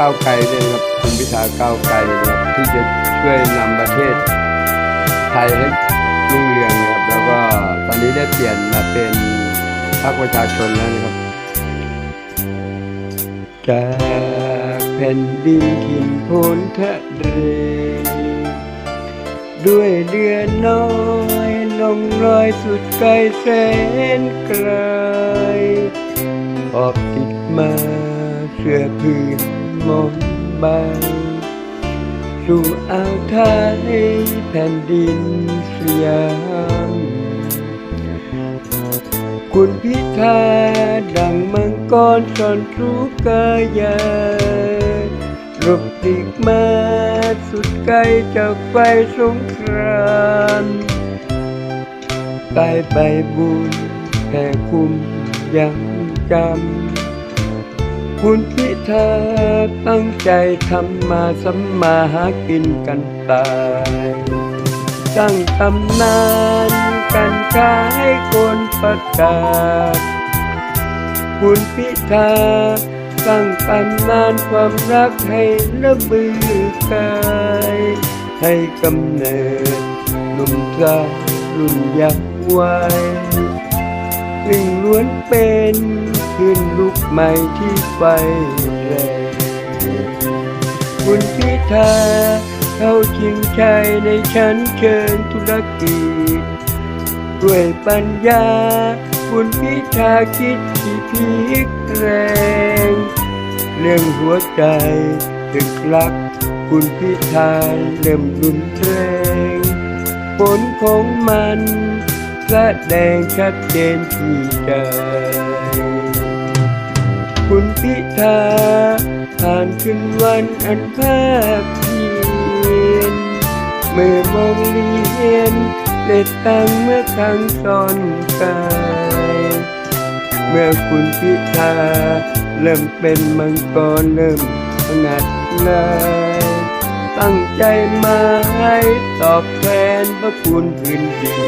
ก้าวไกลด้วยครับคุณพิธาก้าวไกลนะครับที่จะช่วยนำประเทศไทยให้รุ่งเรืองนะครับแล้วก็ตอนนี้ได้เปลี่ยนมาเป็นพรรคประชาชนแล้วนะครับจากแผ่นดินถิ่นโพนทะเลด้วยเรือน้อยลงรอยสุดไกลแสนไกลออกติดมาเสื้อพื้น มองบสู่อ่าวไทยแผ่นดินสยาม คุณพิธาดังมังกรสอนทุกกายารบติกมาสุดไกลจากไฟสงครามใต้ใบบุญแผ่คุ้มยังจำ คุณพิธาตั้งใจทำมาสัมมาหากินกันตายสร้งตำนานกันค้าให้คนประกาศ คุณพิธาสร้งตำนานความรักให้ระบือกายให้กำเนิดหนุ่มสาวรุ่นยักษ์วัยซึ่งล้วนเป็น ขึ้นลุกใหม่ที่ไฟแรงคุณพิธาเข้าชิงชัยในชั้นเชิงธุรกิจ ด้วยปัญญา คุณพิธาคิดที่พลิกแรง เรื่องหัวใจตึกรัก คุณพิธาเริ่มรุนแรงผลของมันแสดงชัดเจนที่ใจ คืนวันอันภาคเพียนเมื่อมองเลียนเล็ดตังเมื่อครั้งซ่อนกาย เมื่อคุณพิธาเริ่มเป็นมังกรเริ่มสงัดลายตั้งใจมาให้ตอบแทนพระคุณพื้นดิน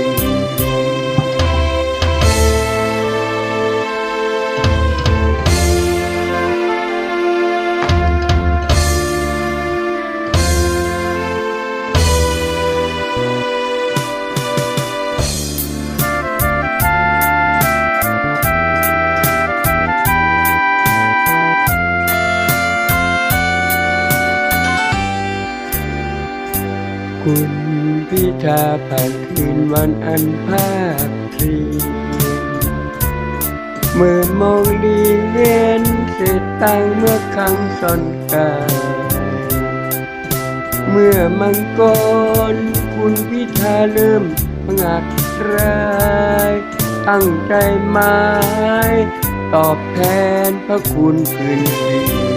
คุณพิธาผ่านคืนวันอันภาคเพียนเมื่อมองดีเลียนเศษตังเมื่อครั้งซ่อนกาเมื่อมังกรคุณพิธาเริ่มพงัดรายตั้งใจหมาย ตอบแทนพระคุณคืนดี